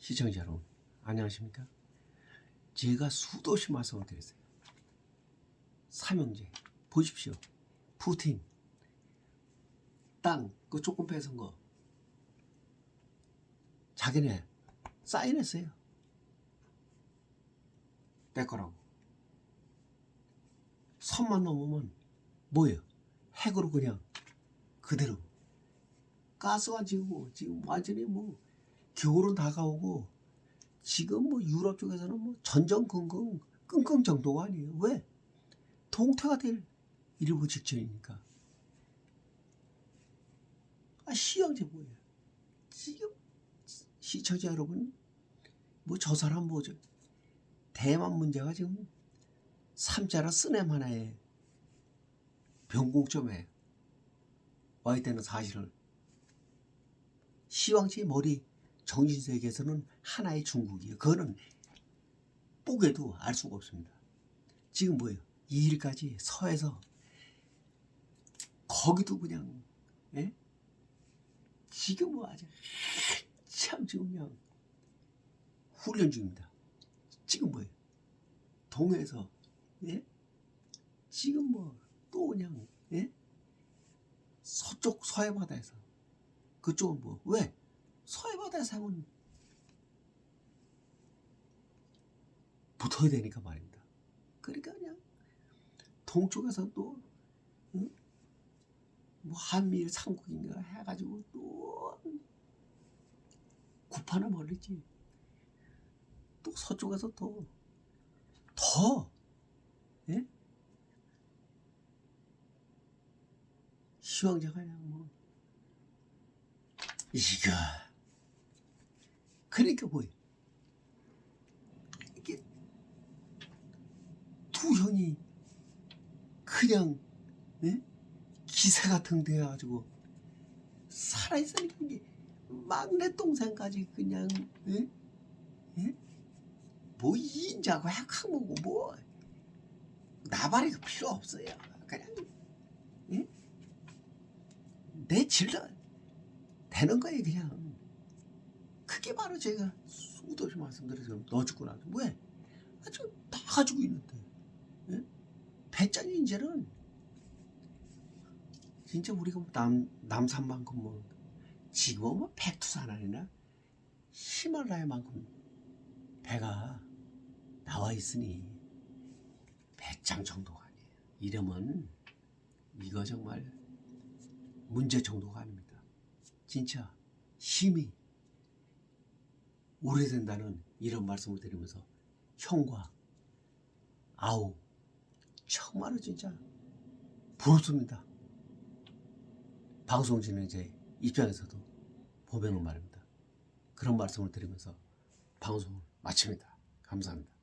시청자 여러분 안녕하십니까? 제가 수도시 말씀을 드렸어요. 삼형제 보십시오. 푸틴 땅 그 조금 뺏은 거 자기네 사인했어요. 내 거라고. 선만 넘으면 뭐예요? 핵으로 그냥 그대로 가스가 지고 지금 완전히 뭐 겨울은 다가오고 지금 뭐 유럽 쪽에서는 뭐 전전 끙끙 정도가 아니에요. 왜? 동태가 될 일부 직전이니까. 아 시황제 뭐예요? 지금 시청자 여러분 뭐 저 사람 뭐죠? 대만 문제가 지금 삼자라 쓰냄 하나에 변곡점에 와 있다는 사실을 시황제의 머리 정신세계에서는 하나의 중국이에요. 그거는 뽀개도 알 수가 없습니다. 지금 뭐예요? 이 일까지 서에서 거기도 그냥 예? 지금 뭐 아주 참 지금 그냥 훈련 중입니다. 지금 뭐예요? 동해에서 예? 지금 뭐 또 그냥 예? 서쪽 서해 바다에서 그쪽은 뭐 왜? 서해 바다에서 하면 붙어야 되니까 말입니다. 그러니까 그냥 동쪽에서 또 응? 뭐 한미일 삼국인가 해가지고 또 구판을 벌리지. 또 서쪽에서 또 더, 예? 시황제가 그냥 뭐, 이거. 그러니까 뭐예요? 이게 두 형이 그냥, 예? 기세 같은 데 해가지고 살아있으니까 이게 막내 동생까지 그냥, 예? 예? 뭐 인자고 핵하고 뭐 나발이 필요 없어요. 그냥 예? 내 질러 되는 거예요 그냥. 그게 바로 제가 수도시 말씀드려서 너 죽고 나서 왜? 아주 다 가지고 있는데 예? 배짱이 이제는 진짜 우리가 뭐남 남산만큼 뭐 지금은 뭐 백두산 아니나 히말라야만큼 배가 나와 있으니 배짱 정도가 아니에요. 이름은 이거 정말 문제 정도가 아닙니다. 진짜 힘이 오래된다는 이런 말씀을 드리면서 형과 아우 정말로 진짜 부럽습니다. 방송 진행자의 입장에서도 보면은 말입니다. 그런 말씀을 드리면서 방송을 마칩니다. 감사합니다.